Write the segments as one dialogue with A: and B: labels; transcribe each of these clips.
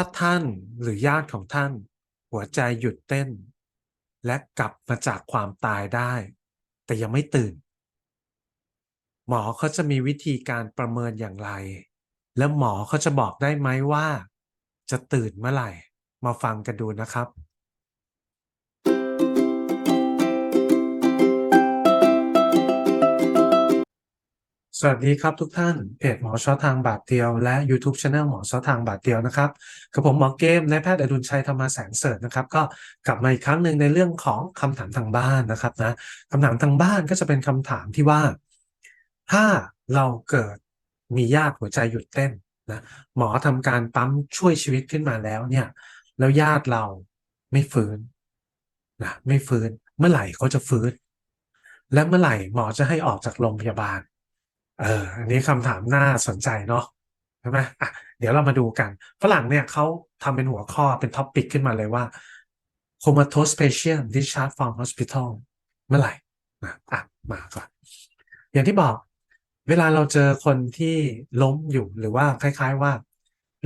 A: ถ้าท่านหรือญาติของท่าน หัวใจหยุดเต้น และกลับมาจากความตายได้ แต่ยังไม่ตื่น หมอเขาจะมีวิธีการประเมินอย่างไร และหมอเขาจะบอกได้ไหมว่า จะตื่นเมื่อไหร่ มาฟังกันดูนะครับ สวัสดีครับทุกท่านเพจหมอชอทางบาทเดียวและ YouTube Channel หมอชอทางบาทเดียวนะครับกับผมหมอเกมนายแพทย์อดุลชัยธรรมแสงเสริฐนะครับ ก็กลับมาอีกครั้งหนึ่งในเรื่องของคำถามทางบ้านนะครับนะคำถามทางบ้านก็จะเป็นคำถามที่ว่า ถ้าเราเกิดมีญาติหัวใจหยุดเต้นนะหมอทำการปั๊มช่วยชีวิตขึ้นมาแล้วเนี่ย แล้วญาติเราไม่ฟื้นนะไม่ฟื้นเมื่อไหร่เขาจะฟื้น และเมื่อไหร่หมอจะให้ออกจากโรงพยาบาล เอออันนี้คำถามน่าสนใจเนาะใช่ไหมอะเดี๋ยวเรามาดูกัน ฝรั่งเนี่ยเขาทำเป็นหัวข้อเป็นท็อปปิกขึ้นมาเลยว่า comatose patient discharge from hospital เมื่อไหร่นะอะมาก่อนอย่างที่บอก เวลาเราเจอคนที่ล้มอยู่หรือว่าคล้าย ๆ ว่า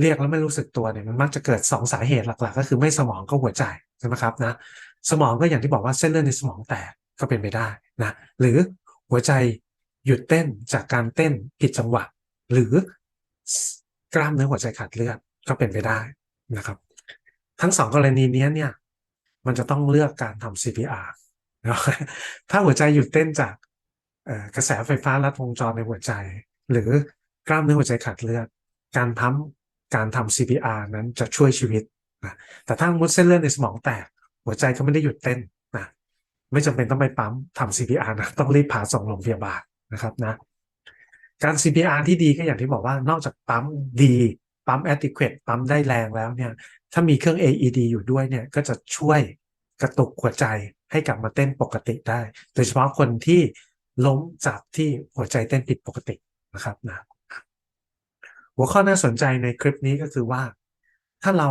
A: เรียกแล้วไม่รู้สึกตัวเนี่ยมันมักจะเกิดสองสาเหตุหลัก ๆ ก็คือไม่สมองก็หัวใจใช่ไหมครับนะสมองก็อย่างที่บอกว่าเส้นเลือดในสมองแตกก็เป็นไปได้นะหรือหัวใจ หยุดเต้นจากการเต้นผิดจังหวะ หรือกล้ามเนื้อหัวใจขาดเลือดก็เป็นไปได้นะครับ ทั้งสองกรณีนี้เนี่ย มันจะต้องเลือกการทำ CPR ถ้าหัวใจหยุดเต้นจากกระแสไฟฟ้าลัดวงจรในหัวใจ หรือกล้ามเนื้อหัวใจขาดเลือด การพัมการทำ CPR นั้นจะช่วยชีวิตนะแต่ถ้ามุดเส้นเลือดในสมองแตก หัวใจก็ไม่ได้หยุดเต้นนะไม่จำเป็นต้องไปปั๊มทำ CPR นะต้องรีบพาส่งโรงพยาบาล นะครับนะการ CPR ที่ดีก็อย่างที่บอกว่านอกจากปั๊มดีปั๊ม adequate ปั๊มได้แรงแล้วเนี่ย ถ้ามีเครื่อง AED อยู่ด้วยเนี่ย ก็จะช่วยกระตุกหัวใจให้กลับมาเต้นปกติได้ โดยเฉพาะคนที่ล้มจากที่หัวใจเต้นผิดปกตินะครับนะหัวข้อน่าสนใจในคลิปนี้ก็คือว่า ถ้าเรา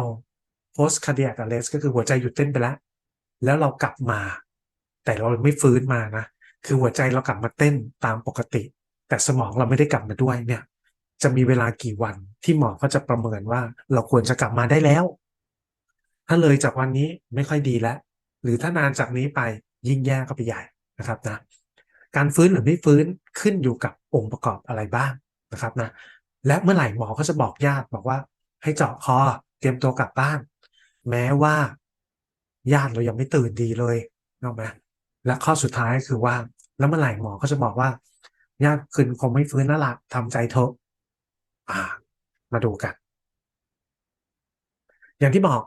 A: post cardiac arrest ก็คือหัวใจหยุดเต้นไปแล้ว แล้วเรากลับมา แต่เราไม่ฟื้นมานะ คือหัวใจเรากลับมาเต้นตามปกติ แต่สมองเราไม่ได้กลับมาด้วยเนี่ย จะมีเวลากี่วันที่หมอเขาจะประเมินว่าเราควรจะกลับมาได้แล้ว ถ้าเลยจากวันนี้ไม่ค่อยดีแล้ว หรือถ้านานจากนี้ไปยิ่งแย่ก็ไปใหญ่นะครับนะการฟื้นหรือไม่ฟื้นขึ้นอยู่กับองค์ประกอบอะไรบ้างนะครับนะและเมื่อไหร่หมอเขาจะบอกญาติบอกว่า ให้เจาะคอเตรียมตัวกลับบ้าน แม้ว่าญาติเรายังไม่ตื่นดีเลยนอกไหม และข้อสุดท้ายคือว่า แล้วเมื่อไหร่หมอก็จะบอกว่าญาติคืนคงไม่ฟื้นนั่นละทำใจเถอะอ่า มาดูกัน อย่างที่บอก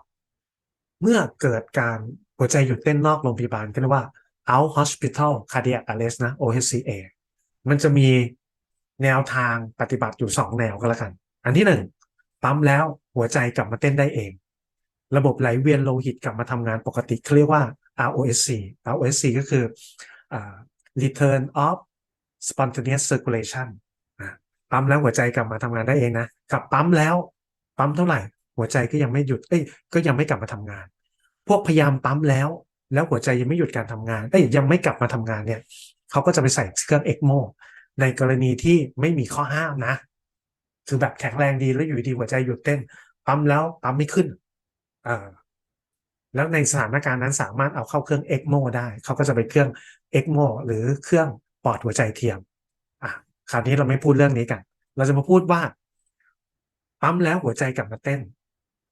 A: เมื่อเกิดการหัวใจหยุดเต้นนอกโรงพยาบาลก็เรียกว่า out hospital cardiac arrest นะ OHCA มันจะมีแนวทางปฏิบัติอยู่สองแนวก็แล้วกัน อันที่หนึ่งปั๊มแล้วหัวใจกลับมาเต้นได้เอง ระบบไหลเวียนโลหิตกลับมาทำงานปกติเขาเรียกว่า ROSC ROSC ก็คือ return of spontaneous circulation ปั๊มแล้วหัวใจกลับมาทำงานได้เองนะกับปั๊มแล้วปั๊มเท่าไหร่ หัวใจก็ยังไม่หยุดเอ้ยก็ยังไม่กลับมาทำงาน พวกพยายามปั๊มแล้ว แล้วหัวใจยังไม่หยุดการทำงานเอ้ยยังไม่กลับมาทำงานเนี่ยเขาก็จะไปใส่เครื่องเอ็กโมในกรณีที่ไม่มีข้อห้ามนะ คือแบบแข็งแรงดีแล้วอยู่ดีหัวใจหยุดเต้น ปั๊มแล้วปั๊มไม่ขึ้นอ่า แล้วในสถานการณ์นั้นสามารถเอาเข้าเครื่องเอ็กโมได้ เขาก็จะไปเครื่องเอ็กโมหรือเครื่องปอดหัวใจเทียมอะคราวนี้เราไม่พูดเรื่องนี้กัน เราจะมาพูดว่าปั๊มแล้วหัวใจกลับมาเต้น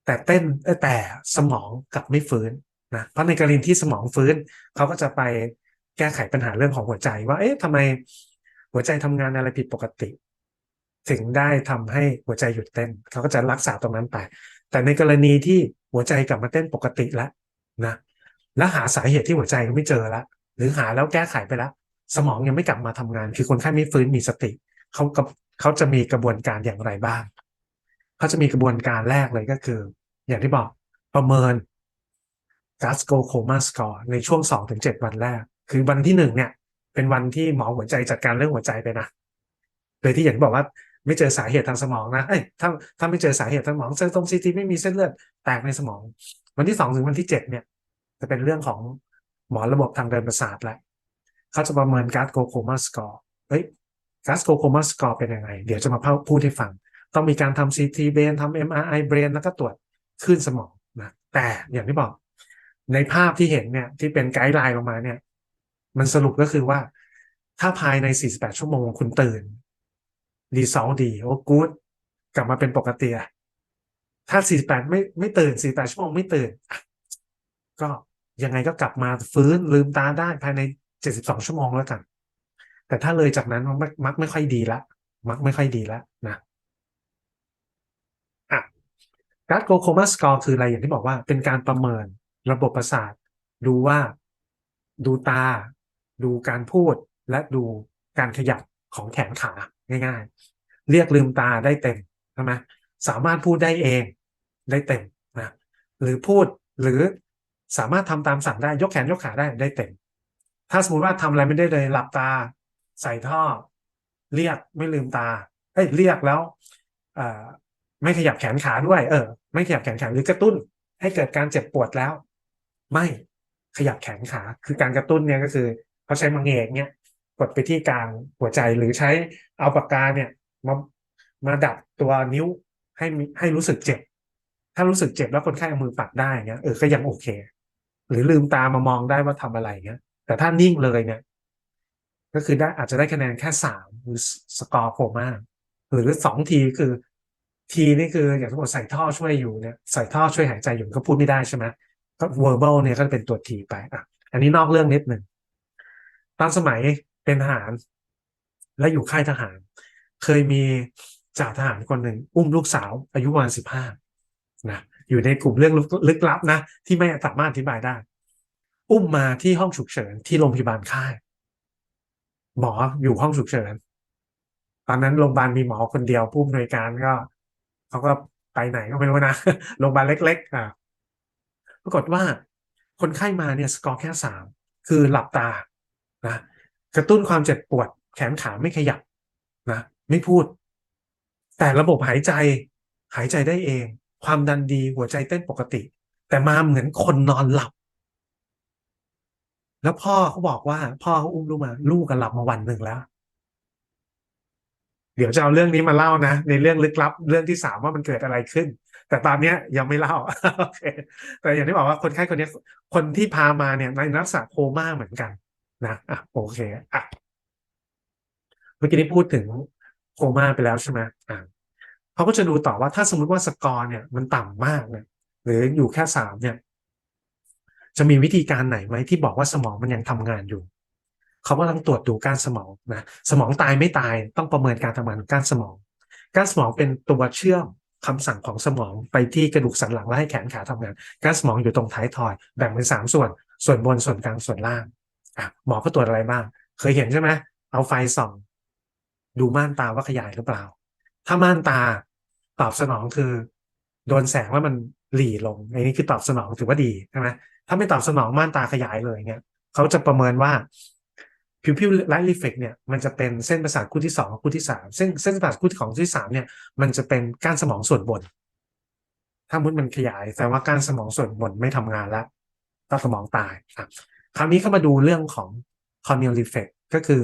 A: แต่เต้นแต่สมองกลับไม่ฟื้นนะเพราะในกรณีที่สมองฟื้น เขาก็จะไปแก้ไขปัญหาเรื่องของหัวใจ ว่า เอ๊ะทำไมหัวใจทำงานอะไรผิดปกติ ถึงได้ทำให้หัวใจหยุดเต้น เขาก็จะรักษาตรงนั้นไป แต่ในกรณีที่หัวใจกลับมาเต้นปกติแล้วนะแล้วหาสาเหตุที่หัวใจไม่เจอล้วหรือหาแล้วแก้ไขไปแล้วสมองยังไม่กลับมาทำงาน คือคนไข้ไม่ฟื้นมีสติเขากับเขาจะมีกระบวนการอย่างไรบ้างเขาจะมีกระบวนการแรกเลยก็คือ อย่างที่บอกประเมิน g a s c o coma score ในช่วงสองถึงเจ็ดวันแรก คือวันที่หนึ่งเนี่ย เป็นวันที่หมอหัวใจจัดการเรื่องหัวใจไปนะโดยที่อย่างที่บอกว่า ไม่เจอสาเหตุทางสมองนะเอ้ยถ้าถ้าไม่เจอสาเหตุทางสมองเซลล์ตรงซีทีไม่มีเส้นเลือดแตกในสมอง วันที่สองถึงวันที่เจ็ดเนี่ย จะเป็นเรื่องของหมอระบบทางเดินประสาทแล้วเขาจะประเมินการ์ดโกโคมาสกอร์เฮ้ยการ์ดโกโคมาสกอร์เป็นยังไง เดี๋ยวจะมาพูดให้ฟัง ต้องมีการทำซีทีเบรนทำเอ็มอาร์ไอเบรนแล้วก็ตรวจคลื่นสมองนะแต่อย่างที่บอก ในภาพที่เห็นเนี่ยที่เป็นไกด์ไลน์ลงมาเนี่ย มันสรุปก็คือว่าถ้าภายใน 48 ชั่วโมงคุณตื่น รีซอลดีโอ้กู๊ดกลับมาเป็นปกติอะถ้า 48 ไม่ไม่ตื่น 48 ชั่วโมงไม่ตื่น ก็ยังไงก็กลับมาฟื้นลืมตาได้ภายใน 72 ชั่วโมงแล้วกัน แต่ถ้าเลยจากนั้นมักมักไม่ค่อยดีละ มักไม่ค่อยดีละนะอะการโกโคมาสกอร์คืออะไรอย่างที่บอกว่า เป็นการประเมินระบบประสาท ดูว่าดูตา ดูการพูดและดูการขยับของแขนขา ง่าย ๆ เรียกลืมตาได้เต็มใช่ไหมสามารถพูดได้เองได้เต็มนะหรือพูดหรือสามารถทำตามสั่งได้ยกแขนยกขาได้ได้เต็ม ถ้าสมมติว่าทำอะไรไม่ได้เลยหลับตา ใส่ท่อ เรียกไม่ลืมตาเอ้ยเรียกแล้วไม่ขยับแขนขาด้วย เออ ไม่ขยับแขนขาหรือกระตุ้น ให้เกิดการเจ็บปวดแล้ว ไม่ขยับแขนขา คือการกระตุ้นเนี่ยก็คือเขาใช้มังเอกเนี่ย ดไปที่กลางหัวใจหรือใช้เอาปากกาเนี่ยมามาดับตัวนิ้วให้ให้รู้สึกเจ็บ ถ้ารู้สึกเจ็บแล้วคนไข้เอามือปัดได้เงี้ยเออก็ยังโอเค หรือลืมตามามองได้ว่าทำอะไรเงี้ย แต่ถ้านิ่งเลยเนี่ย ก็คือได้อาจจะได้คะแนนแค่สามหรือสกอร์โคม่าหรือสองทีคือทีนี่คืออย่างที่บอกใส่ท่อช่วยอยู่เนี่ยใส่ท่อช่วยหายใจอยู่ก็พูดไม่ได้ใช่ไหมก็ verbal เนี่ยก็เป็นตัวทีไปอะอันนี้นอกเรื่องนิดหนึ่งตอนสมัย เป็นทหาร และอยู่ค่ายทหาร เคยมีจ่าทหารคนหนึ่งอุ้มลูกสาว อายุประมาณสิบห้านะอยู่ในกลุ่มเรื่องลึกลับนะ ที่ไม่สามารถอธิบายได้ อุ้มมาที่ห้องฉุกเฉินที่โรงพยาบาลค่าย หมออยู่ห้องฉุกเฉินตอนนั้นโรงพยาบาลมีหมอคนเดียวผู้อำนวยการก็เขาก็ไปไหนก็ไม่รู้นะโรงพยาบาลเล็ก ๆ อ่าปรากฏว่าคนไข้มาเนี่ยสกอร์แค่สามคือหลับตานะ กระตุ้นความเจ็บปวด แขนขาไม่ขยับนะไม่พูด แต่ระบบหายใจหายใจได้เอง ความดันดีหัวใจเต้นปกติ แต่มาเหมือนคนนอนหลับ แล้วพ่อเขาบอกว่า พ่อเขาอุ้มลูกมา ลูกกันหลับมาวันหนึ่งแล้ว เดี๋ยวจะเอาเรื่องนี้มาเล่านะ ในเรื่องลึกลับ เรื่องที่สามว่ามันเกิดอะไรขึ้น แต่ตอนนี้ยังไม่เล่าโอเคแต่อย่างที่บอกว่าคนไข้คนนี้คนที่พามาเนี่ยในลักษณะโคม่าเหมือนกัน นะอะโอเคอะเมื่อกี้นี้พูดถึงโคม่าไปแล้วใช่ไหมอ่าเขาก็จะดูต่อว่าถ้าสมมติว่าสกอร์เนี่ยมันต่ำมากเนี่ยหรืออยู่แค่สามเนี่ยจะมีวิธีการไหนไหมที่บอกว่าสมองมันยังทำงานอยู่ เขาก็ต้องตรวจดูกานสมองนะสมองตายไม่ตายต้องประเมินการทำงานกานสมอง กานสมองเป็นตัวเชื่อมคำสั่งของสมองไปที่กระดูกสันหลังและให้แขนขาทำงาน กานสมองอยู่ตรงท้ายทอย แบ่งเป็นสามส่วน ส่วนบนส่วนกลางส่วนล่าง อะหมอก็ตรวจอะไรบ้าง เคยเห็นใช่ไหมเอาไฟส่อง ดูม่านตาว่าขยายหรือเปล่า ถ้าม่านตาตอบสนองคือ โดนแสงว่ามันหลีลงอันนี้คือตอบสนองถือว่าดีใช่ไหมถ้าไม่ตอบสนองม่านตาขยายเลยเนี่ยเขาจะประเมินว่าผิวผิวไลท์รีเฟกเนี่ยมันจะเป็นเส้นประสาทคู่ที่สองคู่ที่สามซึ่งเส้นประสาทคู่ของที่สามเนี่ย มันจะเป็นก้านสมองส่วนบน ถ้ามุดมันขยายแต่ว่าก้านสมองส่วนบนไม่ทำงานแล้วก็สมองตายครับ คราวนี้เข้ามาดูเรื่องของ corneal reflex ก็คือ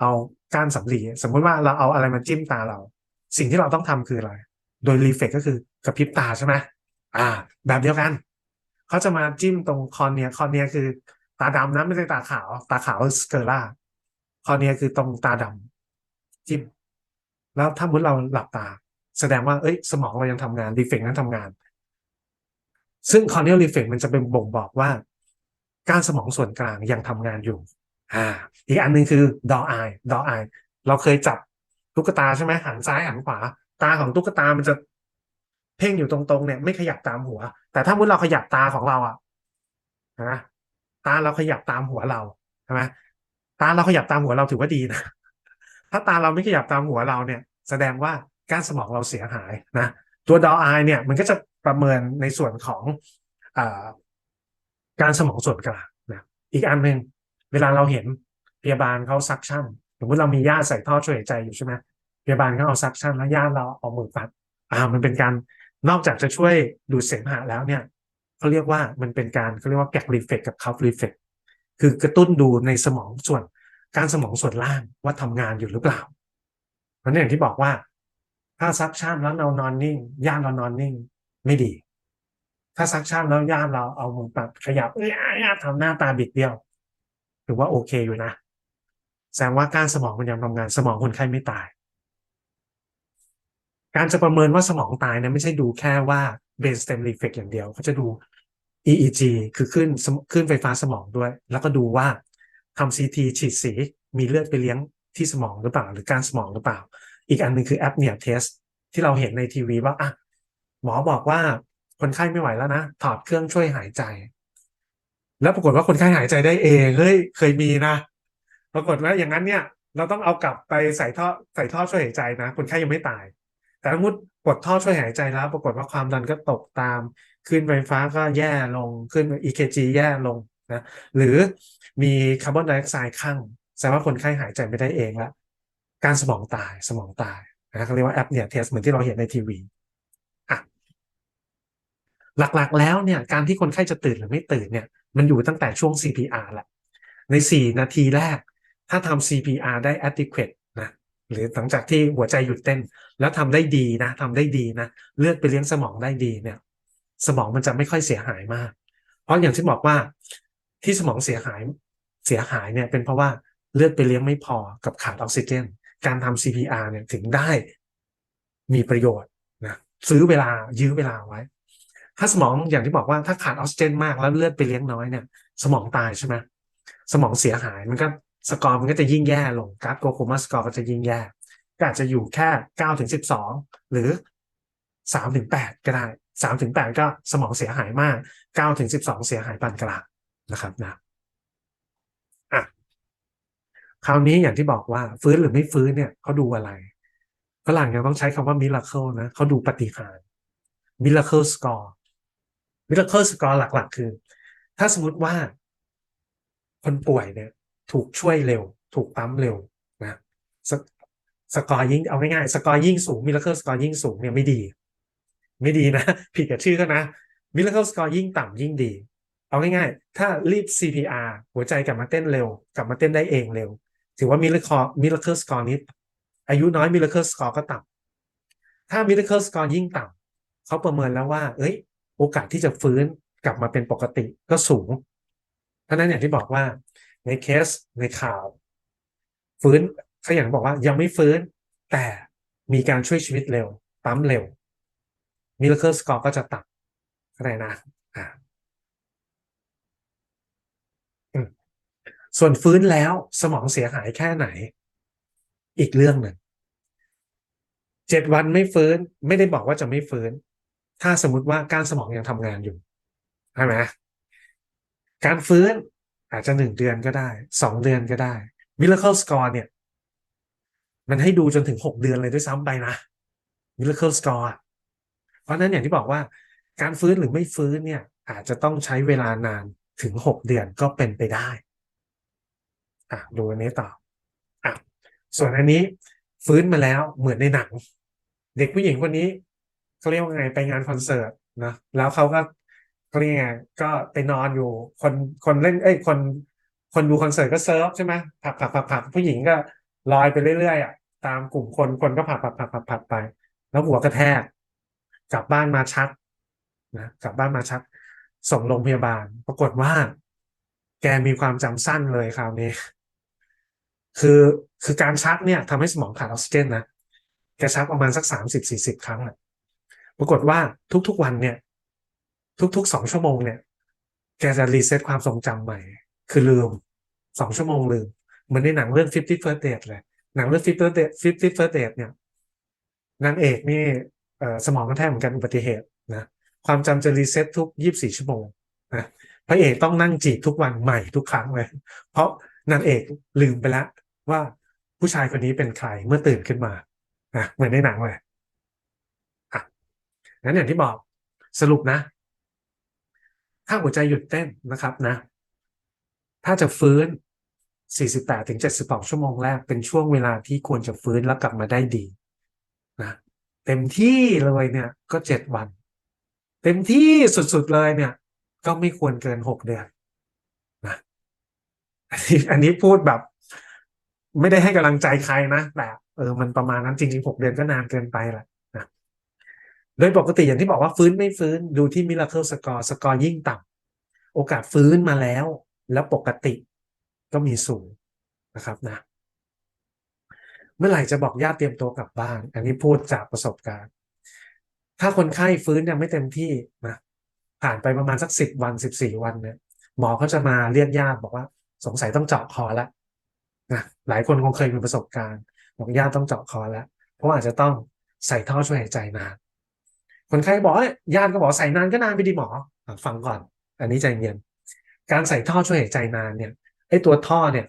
A: เอาก้านสำลีสมมติว่าเราเอาอะไรมาจิ้มตาเรา สิ่งที่เราต้องทำคืออะไร โดย reflex ก็คือกระพริบตาใช่ไหมอ่า แบบเดียวกัน เขาจะมาจิ้มตรงคอเนียคอเนียคือตาดำนะไม่ใช่ตาขาว ตาขาวสเกอร่าคอเนียคือตรงตาดำจิ้ม แล้วถ้ามุดเราหลับตา แสดงว่าเอ้ย สมองเรายังทำงาน reflex นั้นทำงาน ซึ่ง corneal reflex มันจะเป็นบ่งบอกว่า ก้านสมองส่วนกลางยังทำงานอยู่ อ่า อีกอันหนึ่งคือดอไอดอไอเราเคยจับตุ๊กตาใช่ไหมหันซ้ายหันขวา ตาของตุ๊กตามันจะเพ่งอยู่ตรงๆเนี่ยไม่ขยับตามหัว แต่ถ้ามุดเราขยับตาของเราอะนะตาเราขยับตามหัวเราใช่ไหมตาเราขยับตามหัวเราถือว่าดีนะถ้าตาเราไม่ขยับตามหัวเราเนี่ย แสดงว่าก้านสมองเราเสียหายนะตัวดอไอเนี่ย มันก็จะประเมินในส่วนของ การสมองส่วนกลางนะอีกอันหนึ่งเวลาเราเห็นพยาบาลเขาซักชั่นสมมติเรามีญาติใส่ท่อช่วยหายใจอยู่ใช่ไหมพยาบาลเขาเอาซักชั่นแล้วญาติเราเอามือปัดอ่ามันเป็นการนอกจากจะช่วยดูดเสมหะแล้วเนี่ยเขาเรียกว่ามันเป็นการเขาเรียกว่าแกกรีเฟกกับคัฟรีเฟกคือกระตุ้นดูในสมองส่วนการสมองส่วนล่างว่าทำงานอยู่หรือเปล่าเพราะอย่างที่บอกว่า ถ้าซักชั่นแล้วเรานอนนิ่งญาติเรานอนนิ่ง ไม่ดี ถ้าซักชั่นแล้วญาติเราเอามือปัดขยับเอ้ยญาติทำหน้าตาบิดเบี้ยวถือว่าโอเคอยู่นะ แสดงว่ากานสมองมันยังทำงานสมองคนไข้ไม่ตาย การจะประเมินว่าสมองตายเนี่ยไม่ใช่ดูแค่ว่า brain stem reflex อย่างเดียวเขาจะดู EEG คือขึ้นขึ้นไฟฟ้าสมองด้วย แล้วก็ดูว่าทำ CT ฉีดสีมีเลือดไปเลี้ยงที่สมองหรือเปล่า หรือการสมองหรือเปล่า อีกอันหนึ่งคือ apnea test ที่เราเห็นในทีวีว่าอะหมอบอกว่า คนไข้ไม่ไหวแล้วนะถอดเครื่องช่วยหายใจ แล้วปรากฏว่าคนไข้หายใจได้เองเฮ้ยเคยมีนะปรากฏว่าอย่างนั้นเนี่ย เราต้องเอากลับไปใส่ท่อใส่ท่อช่วยหายใจนะ คนไข้ยังไม่ตาย แต่สมมติกดท่อช่วยหายใจแล้ว ปรากฏว่าความดันก็ตกตาม ขึ้นไฟฟ้าก็แย่ลงขึ้น EKG แย่ลงนะหรือมีคาร์บอนไดออกไซด์ข้างแสดงว่าคนไข้หายใจไม่ได้เองละการสมองตายสมองตายนะเขาเรียกว่าแอปเนี่ยเทสเหมือนที่เราเห็นในทีวี หลักๆ แล้วเนี่ยการที่คนไข้จะตื่นหรือไม่ตื่นเนี่ยมันอยู่ตั้งแต่ช่วง CPR แหละ ใน 4 นาทีแรก ถ้าทำ CPR ได้ adequate นะหรือหลังจากที่หัวใจหยุดเต้น แล้วทำได้ดีนะทำได้ดีนะเลือดไปเลี้ยงสมองได้ดีเนี่ยสมองมันจะไม่ค่อยเสียหายมาก เพราะอย่างที่บอกว่าที่สมองเสียหายเสียหายเนี่ยเป็นเพราะว่าเลือดไปเลี้ยงไม่พอกับขาดออกซิเจน การทำ CPR เนี่ยถึงได้มีประโยชน์นะซื้อเวลายื้อเวลาไว้ ถ้าสมองอย่างที่บอกว่าถ้าขาดออกซิเจนมากแล้วเลือดไปเลี้ยงน้อยเนี่ย สมองตายใช่ไหมสมองเสียหายมันก็สกอร์มันก็จะยิ่งแย่ลงการโกโคมาสกอร์ก็จะยิ่งแย่ก็อาจจะอยู่แค่เก้าถึงสิบสองหรือสามถึงแปดก็ได้สามถึงแปดก็สมองเสียหายมากเก้าถึงสิบสองเสียหายปานกลางนะครับนะอะคราวนี้อย่างที่บอกว่าฟื้นหรือไม่ฟื้นเนี่ยเขาดูอะไรฝรั่งยังต้องใช้คำว่ามิราเคิลนะเขาดูปฏิหารมิราเคิลสกอร์ มิราเคิลสกอร์หลัก ๆ คือ ถ้าสมมติว่า คนป่วยเนี่ย ถูกช่วยเร็ว ถูกปั๊มเร็วนะสสกอร์ยิ่งเอาง่ายๆสกอร์ยิ่งสูงมิราเคิลสกอร์ยิ่งสูงเนี่ยไม่ดี ไม่ดีนะ ผิดกับชื่อเขานะมิราเคิลสกอร์ยิ่งต่ำยิ่งดี เอาง่ายๆ ถ้ารีบ CPR หัวใจกลับมาเต้นเร็ว กลับมาเต้นได้เองเร็ว ถือว่ามิราเคิลมิราเคิลสกอร์นี้อายุน้อยมิราเคิลสกอร์ก็ต่ำถ้ามิราเคิลสกอร์ยิ่งต่ำเขาประเมินแล้วว่า เอ้ย โอกาสที่จะฟื้นกลับมาเป็นปกติก็สูง เพราะนั้นอย่างที่บอกว่าในเคสในข่าว ฟื้นเขาอย่างบอกว่ายังไม่ฟื้น แต่มีการช่วยชีวิตเร็วปั๊มเร็วมิราเคิลสกอร์ก็จะต่ำอะไรนะอ่าส่วนฟื้นแล้วสมองเสียหายแค่ไหน อีกเรื่องหนึ่งเจ็ดวันไม่ฟื้น ไม่ได้บอกว่าจะไม่ฟื้น ถ้าสมมติว่าการสมองยังทำงานอยู่ใช่ไหมการฟื้นอาจจะหนึ่งเดือนก็ได้สองเดือนก็ได้มิราเคิลสกอร์เนี่ย มันให้ดูจนถึงหกเดือนเลยด้วยซ้ำไปนะมิราเคิลสกอร์เพราะนั้นอย่างที่บอกว่า การฟื้นหรือไม่ฟื้นเนี่ย อาจจะต้องใช้เวลานานถึงหกเดือนก็เป็นไปได้ อะดูอันนี้ต่ออะส่วนอันนี้ฟื้นมาแล้วเหมือนในหนัง เด็กผู้หญิงคนนี้ เขาเรียกว่าไงไปงานคอนเสิร์ตนะแล้วเขาก็เขาเรียกไงก็ไปนอนอยู่ คนคนเล่นเอ้ยคน คนดูคอนเสิร์ตก็เซิร์ฟใช่ไหมผักผักผักผักผู้หญิงก็ลอยไปเรื่อยๆอะตามกลุ่มคนคนก็ผักผักผักผักผักไป แล้วหัวกระแทก กลับบ้านมาชักนะกลับบ้านมาชัก ส่งโรงพยาบาล ปรากฏว่า แกมีความจำสั้นเลยคราวนี้ คือคือการชักเนี่ยทำให้สมองขาดออกซิเจนนะแกชักประมาณสักสามสิบสี่สิบครั้งแหละ ปรากฏว่าทุกๆวันเนี่ย ทุกๆสองชั่วโมงเนี่ย แกจะรีเซ็ตความทรงจำใหม่ คือลืมสองชั่วโมงลืมเหมือนในหนังเรื่อง Fifty First Date เลย หนังเรื่อง Fifty First Date Fifty First Date เนี่ยนางเอกนี่สมองกระแทกเหมือนกันอุบัติเหตุนะความจำจะรีเซ็ตทุกยี่บสี่ชั่วโมงนะพระเอกต้องนั่งจีบทุกวันใหม่ทุกครั้งเลย เพราะนางเอกลืมไปแล้วว่าผู้ชายคนนี้เป็นใครเมื่อตื่นขึ้นมานะเหมือนในหนังเลย งั้นอย่างที่บอกสรุปนะ ถ้าหัวใจหยุดเต้นนะครับนะ ถ้าจะฟื้น 48ถึง72 ชั่วโมงแรกเป็นช่วงเวลาที่ควรจะฟื้นแล้วกลับมาได้ดีนะเต็มที่เลยเนี่ย ก็7วัน เต็มที่สุดๆเลยเนี่ย ก็ไม่ควรเกิน6เดือนนะอันนี้อันนี้พูดแบบ ไม่ได้ให้กำลังใจใครนะแต่เออมันประมาณนั้นจริงๆ6เดือนก็นานเกินไปแหละ ดยปกติอย่างที่บอกว่าฟื้นไม่ฟื้นดูที่ Miracle Score สกอร์ยิ่งต่ำโอกาสฟื้นมาแล้ว แล้วปกติก็มีสูงนะครับนะ เมื่อไหร่จะบอกญาติเตรียมตัวกลับบ้าน อันนี้พูดจากประสบการณ์ ถ้าคนไข้ฟื้นยังไม่เต็มที่นะผ่านไปประมาณสักสิบวันสิบสี่วันเนี่ยหมอเขาจะมาเรียกญาติบอกว่า สงสัยต้องเจาะคอแล้วนะหลายคนคงเคยมีประสบการณ์บอกญาติต้องเจาะคอแล้ว เพราะอาจจะต้องใส่ท่อช่วยหายใจนาน คนไข้บอกว่าญาติก็บอกใส่นานก็นานไปดีหมอฟังก่อน อันนี้ใจเย็นการใส่ท่อช่วยหายใจนานเนี่ยไอ้ตัวท่อเนี่ย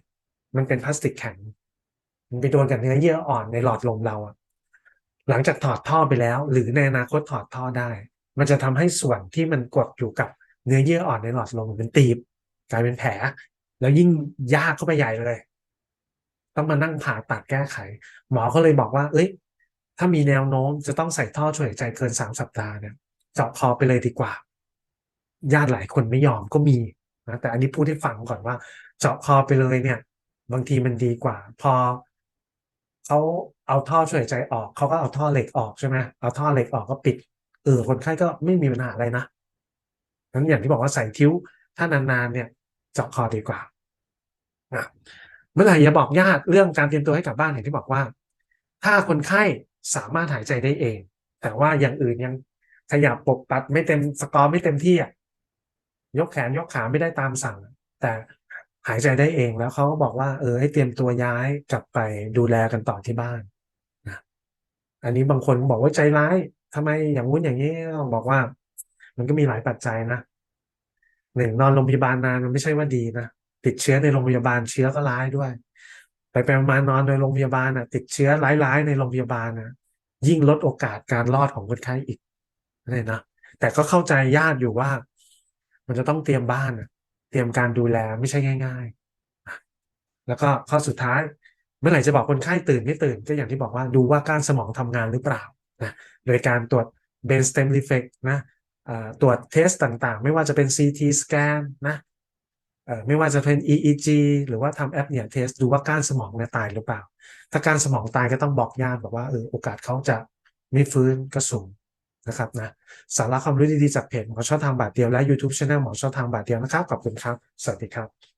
A: มันเป็นพลาสติกแข็งมันไปโดนกับเนื้อเยื่ออ่อนในหลอดลมเราอะหลังจากถอดท่อไปแล้ว หรือในอนาคตถอดท่อได้ มันจะทำให้ส่วนที่มันกดอยู่กับเนื้อเยื่ออ่อนในหลอดลมมันเป็นตีบกลายเป็นแผล แล้วยิ่งยากเข้าไปใหญ่เลย ต้องมานั่งผ่าตัดแก้ไข หมอก็เลยบอกว่า เอ้ย ถ้ามีแนวโน้มจะต้องใส่ท่อช่วยหายใจเกินสามสัปดาห์เนี่ยเจาะคอไปเลยดีกว่า ญาติหลายคนไม่ยอมก็มีนะแต่อันนี้พูดให้ฟังก่อนว่า เจาะคอไปเลยเนี่ย บางทีมันดีกว่า พอเขาเอาท่อช่วยหายใจออกเขาก็เอาท่อเหล็กออกใช่ไหมเอาท่อเหล็กออกก็ปิดเออคนไข้ก็ไม่มีปัญหาอะไรนะนั้นอย่างที่บอกว่าใส่ทิ้ว ถ้านานๆเนี่ยเจาะคอดีกว่านะเมื่อไหร่อย่าบอกญาติเรื่องการเตรียมตัวให้กลับบ้านอย่างที่บอกว่า ถ้าคนไข้ สามารถหายใจได้เอง แต่ว่าอย่างอื่นยังขยับปกปัดไม่เต็มสกอร์ไม่เต็มที่อะยกแขนยกขาไม่ได้ตามสั่ง แต่หายใจได้เองแล้วเขาก็บอกว่า เออให้เตรียมตัวย้ายกลับไปดูแลกันต่อที่บ้านนะอันนี้บางคนบอกว่าใจร้ายทำไมอย่างงู้นอย่างนี้บอกว่า มันก็มีหลายปัจจัยนะหนึ่งนอนโรงพยาบาลนานมันไม่ใช่ว่าดีนะติดเชื้อในโรงพยาบาลเชื้อก็ร้ายด้วย ไปไปมานอนในโรงพยาบาลอะติดเชื้อร้ายๆในโรงพยาบาลนะยิ่งลดโอกาสการรอดของคนไข้อีกนี่นะแต่ก็เข้าใจญาติอยู่ว่า มันจะต้องเตรียมบ้านอะเตรียมการดูแลไม่ใช่ง่าย ๆ แล้วก็ข้อสุดท้าย เมื่อไหร่จะบอกคนไข้ตื่นไม่ตื่น ก็อย่างที่บอกว่าดูว่าก้านสมองทำงานหรือเปล่านะโดยการตรวจ brain stem defect นะตรวจเทสต่างๆ ไม่ว่าจะเป็น CT scan นะ ไม่ว่าจะเป็น EEG หรือว่าทำแอปเนี่ยเทสดูว่าก้านสมองเนี่ยตายหรือเปล่า ถ้าก้านสมองตายก็ต้องบอกญาติบอกว่าเออโอกาสเขาจะไม่ฟื้นก็สูงนะครับนะสาระความรู้ดีๆจากเพจหมอชอบทางบาทเดียวและ YouTube Channel หมอชอบทางบาทเดียวนะครับขอบคุณครับ สวัสดีครับ